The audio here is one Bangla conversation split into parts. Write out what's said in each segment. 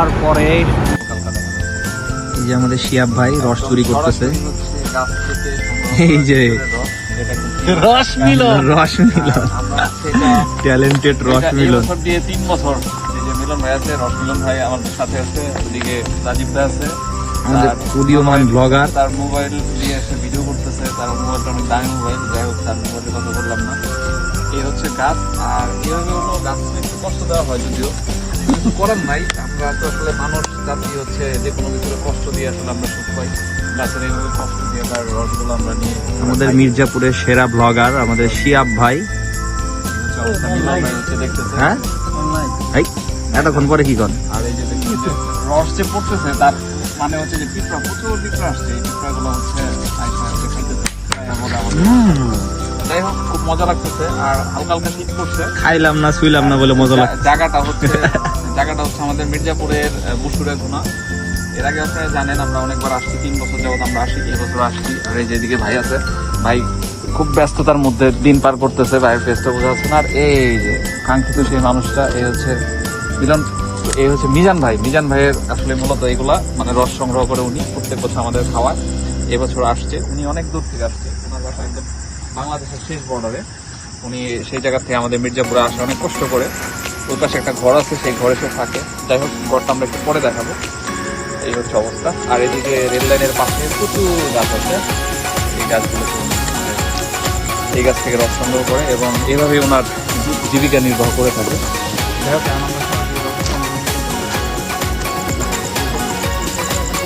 খাওয়ার পরে এই যে আমাদের শিয়াব ভাই রস চুরি করতেছে। এই যে রস মিলন। রস মিলন। ট্যালেন্টেড রস মিলন। দিয়ে তিন বছর এই যে মিলন ভাই আছে রস মিলন ভাই আমাদের সাথে আছে ওদিকে রাজীব ভাই আছে। আমাদের উদীয়মান মোবাইল- ব্লগার তার মোবাইল দিয়ে এসে ভিডিও করতেছে তার মোবাইলটা অনেক দামি মোবাইল যাই হোক তার মোবাইলের কথা বললাম না। এই হচ্ছে গাছ আর হলো গাছ একটু কষ্ট দেওয়া হয় যদিও। করার নাই আমরা তো আসলে মানুষ জাতি হচ্ছে যে কোনো কিছুতে কষ্ট দিয়ে আসলে আমরা সুখ পাই গাছের এইভাবে কষ্ট দিয়ে তার রসগুলো আমরা নিয়ে আমাদের মির্জাপুরের সেরা ব্লগার আমাদের শিয়াব ভাই হ্যাঁ এতক্ষণ পরে কি কর আর এই যে রস যে পড়তেছে তার মানে হচ্ছে যে পিঁপড়া প্রচুর পিঁপড়া আসছে এই পিঁপড়াগুলো হচ্ছে যাই হোক খুব মজা লাগতেছে আর হালকা হালকা শীত করছে খাইলাম না শুইলাম না বলে মজা লাগছে জায়গাটা হচ্ছে জায়গাটা হচ্ছে আমাদের মির্জাপুরের বুসুরে ঘোনা এর আগে আপনারা জানেন, আমরা অনেকবার আসছি, তিন বছর যাবত আমরা আসি এই বছর আসছি। আর এই যেদিকে ভাই আছে, ভাই খুব ব্যস্ততার মধ্যে দিন পার করতেছে, ভাইয়ের ফেসটা বোঝা যাচ্ছে না। আর এই যে কাঙ্ক্ষিত সেই মানুষটা এই হচ্ছে মিলন এই হচ্ছে মিজান ভাই। মিজান ভাইয়ের আসলে মূলত এগুলা মানে রস সংগ্রহ করে উনি প্রত্যেক বছর আমাদের খাওয়ার এবছর আসছে, উনি অনেক দূর থেকে আসছে। ওনার বাসা একদম বাংলাদেশের শেষ বর্ডারে উনি সেই জায়গা থেকে আমাদের মির্জাপুরে আসে, অনেক কষ্ট করে। ওই পাশে একটা ঘর আছে, সেই ঘরে সে থাকে। যাই হোক, ঘরটা আমরা একটু পরে দেখাবো। এই হচ্ছে অবস্থা। আর এদিকে রেল লাইনের পাশে প্রচুর গাছ আছে। এই গাছগুলো এই গাছ থেকে রস সংগ্রহ করে এবং এভাবে ওনার জীবিকা নির্বাহ করে থাকে।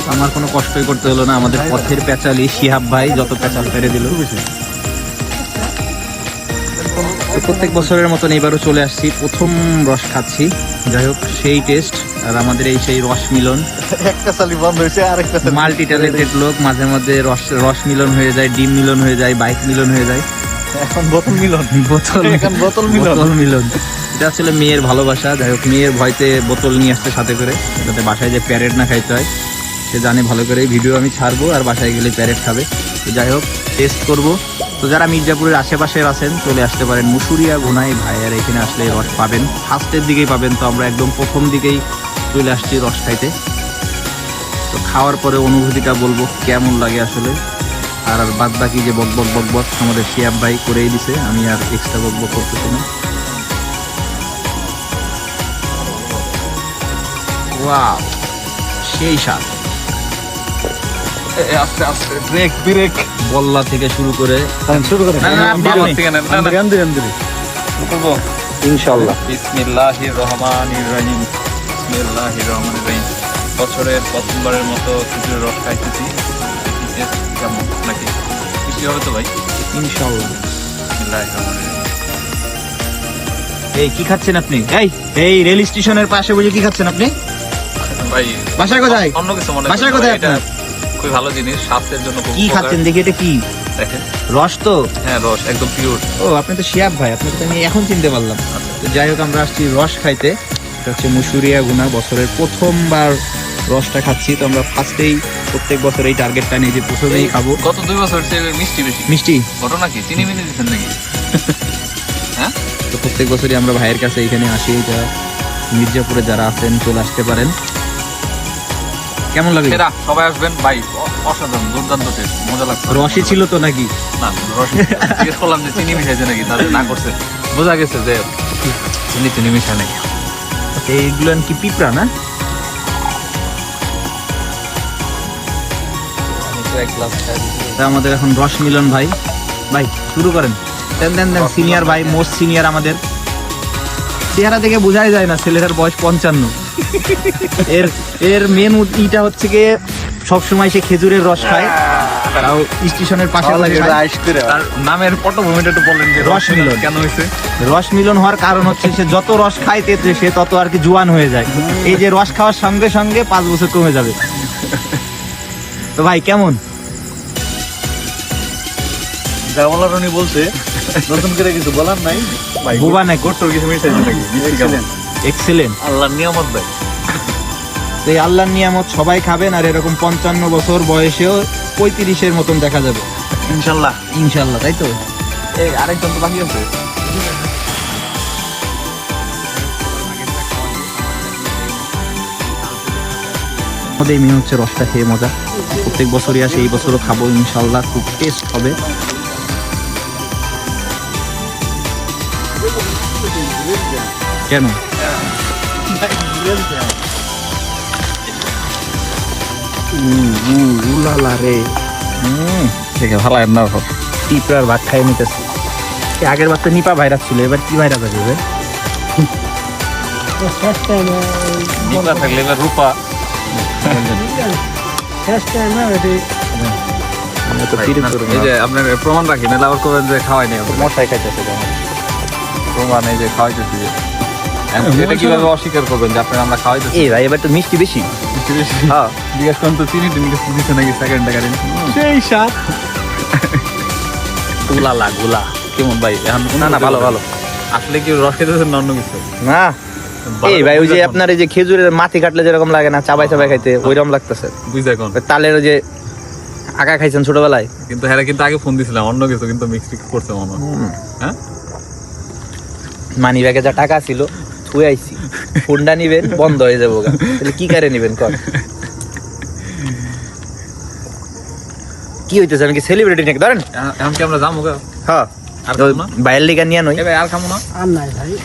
আমরা কোনো কষ্টই করতে হলো না। আমাদের পথের পেঁচালি শিহাব ভাই যত পেঁচাল পেরে দিল। তো প্রত্যেক বছরের মতন এবারও চলে আসছি। প্রথম রস খাচ্ছি। যাই হোক সেই টেস্ট আর আমাদের এই সেই রস মিলন। একটা সালি বন্ধ হয়েছে আরেকটা মাল্টি ট্যালেন্টেড লোক মাঝে মধ্যে রস রস মিলন হয়ে যায় ডিম মিলন হয়ে যায় বাইক মিলন হয়ে যায়। এখন বোতল মিলন। বোতল এখন বোতল মিলন। বোতল মিলন। এটা আসলে মেয়ের ভালোবাসা। যাই হোক মেয়ের ভয়তে বোতল নিয়ে আসছে সাথে করে। যাতে বাসায় যে প্যারেড না খাইতে হয় সে জানে ভালো করে ভিডিও আমি ছাড়বো আর বাসায় গেলে প্যারেড খাবে। তো যাই হোক টেস্ট করব। তো যারা মির্জাপুরের আশেপাশে আছেন, চলে আসতে পারেন। মুসুরিয়া, গুনাই ভাইয়ার এখানে আসলে রস পাবেন। ফার্স্টের দিকেই পাবেন তো আমরা একদম প্রথম দিকেই চলে আসছি রস খাইতে। তো খাওয়ার পরে অনুভূতিটা বলব, কেমন লাগে আসলে। আর আর বাদ বাকি যে বক বক বক বক আমাদের শিয়াব ভাই করেই দিছে, আমি আর এক্সট্রা বক বক করতেছি না। সেই স্বাদ। আস্তে আস্তে ব্রেক ব্রেক বল্লা থেকে শুরু করে শুরু করে। না, না, আপনি- বাবা আপনি। থেকে নেন, না, না, আন্দির আন্দির করব? ইনশাল্লাহ বিসমিল্লাহির রহমানির রহিম বিসমিল্লাহির রহমানির রহিম বছরের প্রথমবারের মতো খেজুরের রস খাইতেছি। কেমন নাকি? মিষ্টি হবে তো ভাই? ইনশাল্লাহ বিসমিল্লাহির রহমানির রহিম এই কি খাচ্ছেন আপনি? এই এই রেল স্টেশনের পাশে বুঝে কি খাচ্ছেন আপনি? ভাই বাসায় কোথায়? অন্য কিছু মনে কোথায় আপনার? খুবই ভালো জিনিস স্বাস্থ্যের জন্য খুব কি খাচ্ছেন দেখি এটা কি? দেখেন। রস তো? হ্যাঁ রস একদম পিওর ও আপনি তো শিয়াব ভাই আপনাকে তো আমি এখন চিনতে পারলাম। তো যাই হোক আমরা আসছি রস খাইতে। এটা হচ্ছে মুসুরিয়া গুনা বছরের প্রথমবার রসটা খাচ্ছি। তো আমরা ফার্স্টেই প্রত্যেক বছর এই টার্গেটটা নিয়ে যে প্রথমেই খাব। গত দুই বছর মিষ্টি বেশি। মিষ্টি? ঘটনা কি? চিনি মিনি দিচ্ছেন নাকি? হ্যাঁ? তো প্রত্যেক বছরই আমরা ভাইয়ের কাছে এখানে আসি। যা মির্জাপুরে যারা আছেন চলে আসতে পারেন। কেমন লাগে? সেরা সবাই আসবেন। ভাই অসাধারণ দুর্দান্ত টেস্ট মজা লাগছে। রসই ছিল তো নাকি? না রস জিজ্ঞেস করলাম যে চিনি মিশাইছে নাকি তাহলে না করছে। বোঝা গেছে যে চিনি চিনি মিশায় নাকি এইগুলো কি পিঁপড়া না? আমাদের এখন রস মিলন ভাই। ভাই শুরু করেন। দেন দেন দেন সিনিয়র ভাই মোস্ট সিনিয়র আমাদের। চেহারা থেকে বোঝাই যায় না ছেলেটার বয়স পঞ্চান্ন। এর এর মেন ইটা হচ্ছে গিয়ে সবসময় সে খেজুরের রস খায়। তাও স্টেশনের পাশে লাগে। তার নামের পটভূমিটা একটু বললেন যে রস মিলন। কেন হয়েছে? রস মিলন হওয়ার কারণ হচ্ছে সে যত রস খায় তেতে সে তত আর কি জোয়ান হয়ে যায়। এই যে রস খাওয়ার সঙ্গে সঙ্গে পাঁচ বছর কমে যাবে। তো ভাই কেমন? যা বলার উনি বলছে নতুন করে কিছু বলার নাই। ভাই বোবা নাকি গোট্টর কিছু মিশাইছে নাকি? এক্সেলেন্ট আল্লাহর নিয়ামত ভাই। এই আল্লাহর নিয়ামত সবাই খাবেন আর এরকম পঞ্চান্ন বছর বয়সেও পঁয়ত্রিশের মতন দেখা যাবে। ইনশাল্লাহ। ইনশাল্লাহ তাই তো? এই আরেকজন তো বাকি আছে। মহোদয় মেয়ে হচ্ছে রসটা খেয়ে মজা। প্রত্যেক বছরই আসে এই বছরও খাব ইনশাল্লাহ খুব টেস্ট হবে। কেন? উলালা রে। আছে ভালো না টিপড়ার ভাত খাই নিতেছে। আগের বার তো নিপা ভাইরাস ছিল এবার কি ভাইরাস আসবে নিপা থাকলে এবার রূপা। প্রমাণ রাখি নাহলে আবার করবেন যে খাওয়াই নেই। মশাই খাইতেছে প্রমাণ এই যে খাওয়াইতেছি এটা কীভাবে অস্বীকার করবেন যে আপনার আমরা এই ভাই এবার তো মিষ্টি বেশি। হ্যাঁ। জিজ্ঞেস করুন তো চিনি টিনি দিচ্ছে নাকি সেকেন্ড টাকা সেই সাত গুলালা গুলা। কেমন ভাই? না না ভালো ভালো। আসলে কি রস খেতেছেন না অন্য কিছু? না। এই ভাই ওই যে আপনার এই যে খেজুরের মাটি কাটলে যেরকম লাগে না চাবাই চাবাই খাইতে ওইরকম লাগতেছে। বুঝতে এখন। তালের ওই যে আঁকা খাইছেন ছোটবেলায়। কিন্তু হ্যাঁ কিন্তু আগে ফোন দিছিলাম অন্য কিছু কিন্তু মিক্সড করছে মনে হয়। হ্যাঁ? মানি ব্যাগে যা টাকা ছিল থুয়ে আইছি। ফোনটা নিবেন বন্ধ হয়ে যাব গা। তাহলে কি কারে নিবেন কর কি হইতেছে? আমি কি সেলিব্রিটি নাকি? ধরেন। এখন- কি আমরা যাব গা? হ্যাঁ। আর বাইরের লিগা নিয়ে নই আর খামো না? আর নাই ভাই।